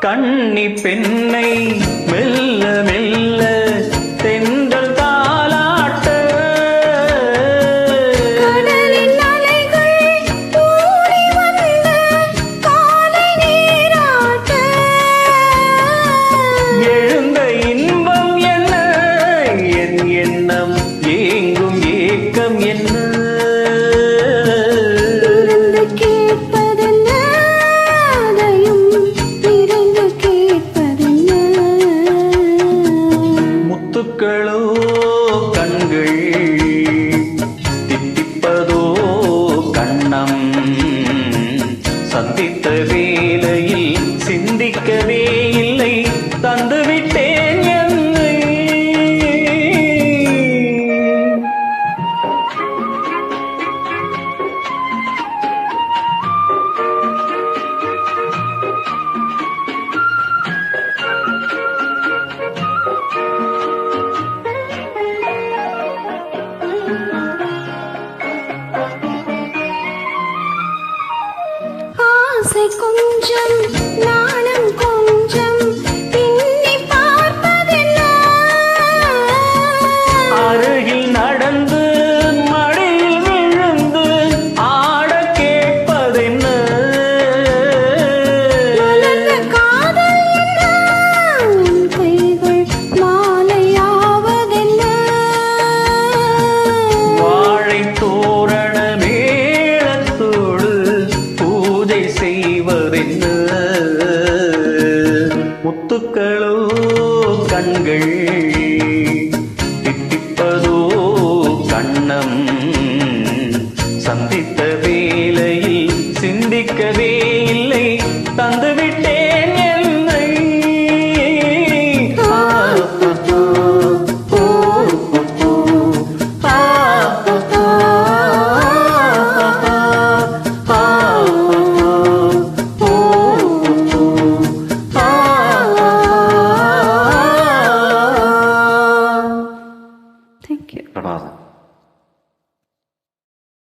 கண்ணி பெண்ணை மெல்ல மெல்ல இல்லை தந்துவிட்டேன் என்னை ஆசை கொஞ்சம் நான் செய்வதென்ன முத்துக்களோ கண்கள்